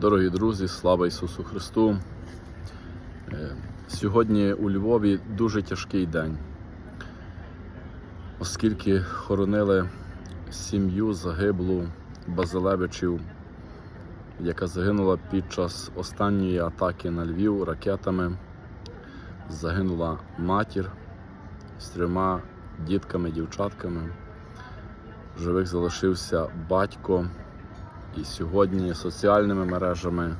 Дорогі друзі, слава Ісусу Христу! Е, Сьогодні у Львові дуже тяжкий день, оскільки хоронили сім'ю загиблу Базилевичів, яка загинула під час останньої атаки на Львів ракетами. Загинула матір з трьома дітками, дівчатками. Живих залишився батько. І сьогодні соціальними мережами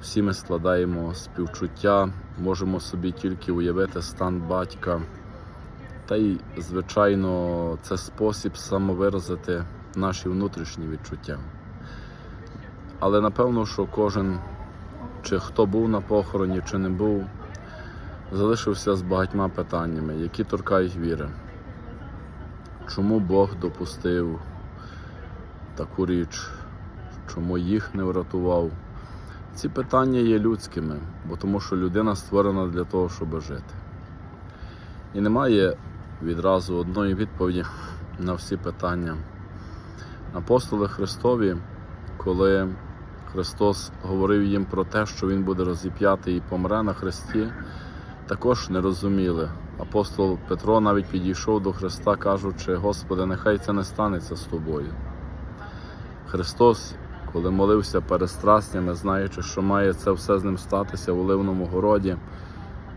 всі ми складаємо співчуття, можемо собі тільки уявити стан батька. Та й, звичайно, це спосіб самовиразити наші внутрішні відчуття. Але напевно, що кожен, чи хто був на похороні, чи не був, залишився з багатьма питаннями, які торкають віри. Чому Бог допустив таку річ? Чому їх не врятував. Ці питання є людськими, бо тому що людина створена для того, щоб жити. І немає відразу одної відповіді на всі питання. Апостоли Христові, коли Христос говорив їм про те, що Він буде розіп'ятий і помре на Христі, також не розуміли. Апостол Петро навіть підійшов до Христа, кажучи, Господи, нехай це не станеться з тобою. Христос коли молився перед страстями, знаючи, що має це все з ним статися в Оливному городі,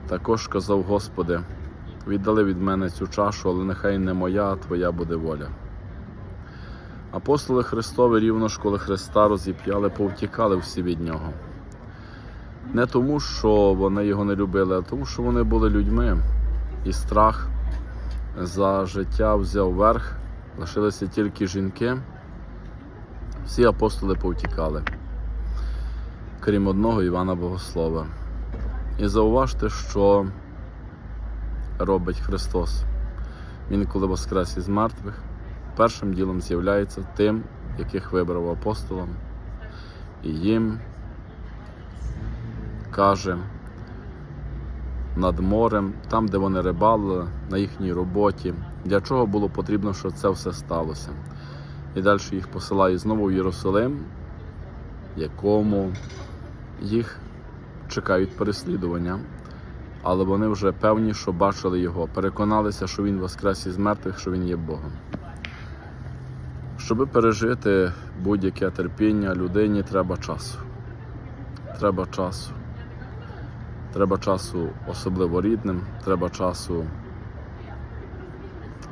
також сказав Господи, віддали від мене цю чашу, але нехай не моя, а Твоя буде воля. Апостоли Христові рівно ж, коли Христа розіп'яли, повтікали всі від Нього. Не тому, що вони його не любили, а тому, що вони були людьми, і страх за життя взяв верх, лишилися тільки жінки. Всі апостоли повтікали, крім одного Івана Богослова. І зауважте, що робить Христос. Він, коли воскрес із мертвих, першим ділом з'являється тим, яких вибрав апостолом, і їм каже над морем, там, де вони рибали, на їхній роботі, для чого було потрібно, щоб це все сталося. І далі їх посилає знову в Єрусалим, якому їх чекають переслідування. Але вони вже певні, що бачили його, переконалися, що він воскрес із мертвих, що він є Богом. Щоби пережити будь-яке терпіння людині, треба часу. Треба часу. Треба часу особливо рідним, треба часу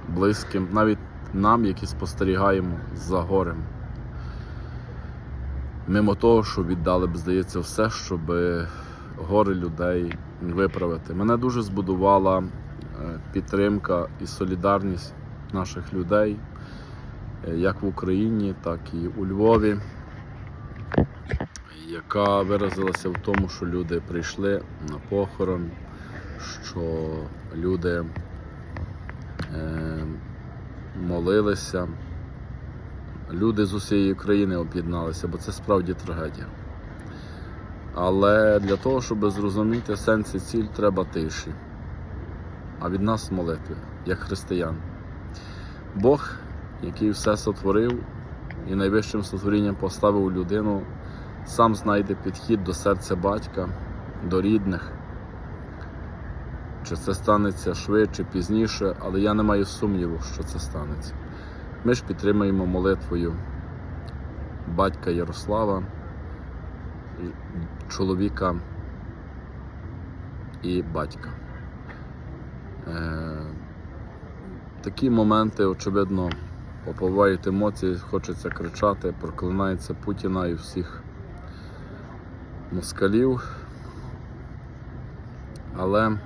близьким, навіть нам, які спостерігаємо за горем. Мимо того, що віддали б, здається, все, щоб гори людей виправити. Мене дуже збудувала підтримка і солідарність наших людей, як в Україні, так і у Львові, яка виразилася в тому, що люди прийшли на похорон, що люди молилися. Люди з усієї країни об'єдналися, бо це справді трагедія. Але для того, щоб зрозуміти сенс і ціль, треба тиші. А від нас молитви, як християн. Бог, який все сотворив і найвищим сотворінням поставив людину, сам знайде підхід до серця батька, до рідних. Чи це станеться швидше, пізніше, але я не маю сумніву, що це станеться. Ми ж підтримуємо молитвою батька Ярослава, чоловіка і батька. Е, Такі моменти, очевидно, оповають емоції, хочеться кричати, проклинається Путіна і всіх москалів. Але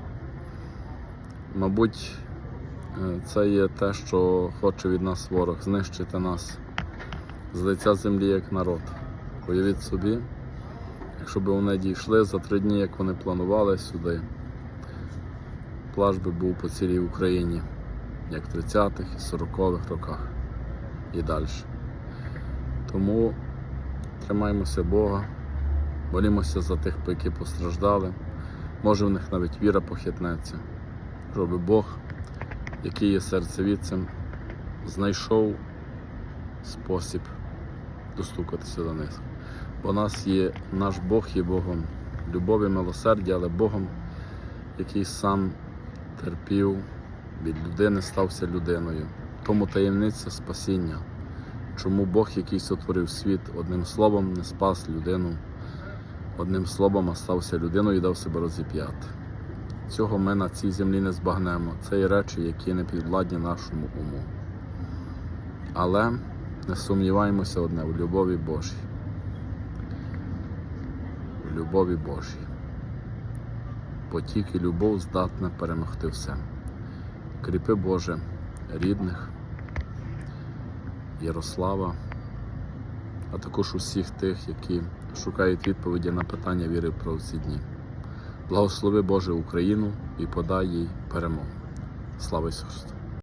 Мабуть, це є те, що хоче від нас ворог знищити нас з лиця землі як народ. Уявіть собі, якщо б вони дійшли за три дні, як вони планували сюди, плаж би був по цілій Україні, як в 30-х і 40-х роках і далі. Тому тримаємося Бога, молімося за тих, які постраждали. Може в них навіть віра похитнеться щоб Бог, який є серцевідцем, знайшов спосіб достукатися до них. Бо нас є наш Бог є Богом любові, милосердя, але Богом, який сам терпів від людини, стався людиною. Тому таємниця спасіння. Чому Бог, який сотворив світ, одним словом не спас людину, одним словом а стався людиною і дав себе розіп'яти. Цього ми на цій землі не збагнемо. Це є речі, які не підвладні нашому уму. Але не сумніваємося одне в любові Божій. В любові Божій. Бо тільки любов здатна перемогти все. Кріпи Боже рідних, Ярослава, а також усіх тих, які шукають відповіді на питання віри про ці дні. Благослови Боже Україну і подай їй перемогу. Слава Ісусу!